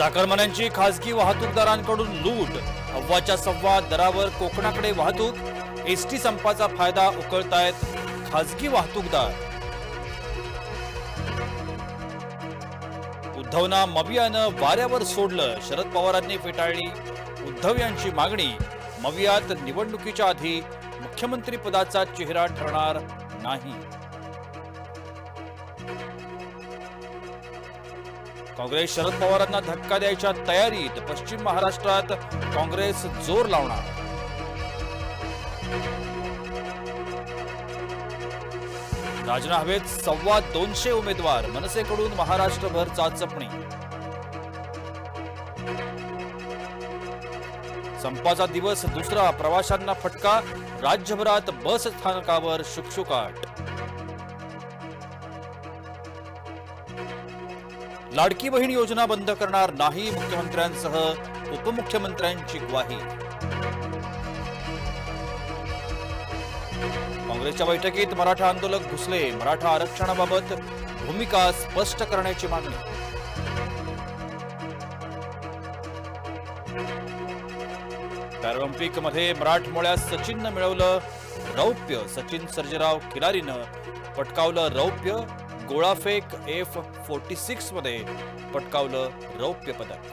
चाकरमान्यांची खासगी वाहतूकदारांकडून लूट अव्वाच्या सव्वा दरावर कोकणाकडे वाहतूक एसटी संपाचा फायदा उकळतायत खासगी वाहतूकदार. उद्धवना मवियानं वाऱ्यावर सोडलं शरद पवारांनी फेटाळली. उद्धव यांची मागणी मवियात निवडणुकीच्या आधी मुख्यमंत्री पदाचा चेहरा ठरणार नाही. काँग्रेस शरद पवारांना धक्का द्यायच्या तयारीत पश्चिम महाराष्ट्रात काँग्रेस जोर लावणार. राजना हवेत सव्वा दोनशे उमेदवार मनसेकडून महाराष्ट्रभर चाचपणी. संपाचा दिवस दुसरा प्रवाशांना फटका राज्यभरात बस स्थानकावर शुकशुकाट. लाडकी बहीण योजना बंद करणार नाही मुख्यमंत्र्यांसह उपमुख्यमंत्र्यांची ग्वाही. काँग्रेसच्या बैठकीत मराठा आंदोलक घुसले. मराठा आरक्षणाबाबत भूमिका स्पष्ट करण्याची मागणी. पॅरॉलिम्पिकमध्ये मराठमोळ्यास मराठमोळ्यात सचिननं मिळवलं रौप्य. सचिन सर्जेराव खिलारीनं पटकावलं रौप्य. गोळाफेक एफ फोर्टी सिक्समध्ये पटकावलं रौप्य पदक.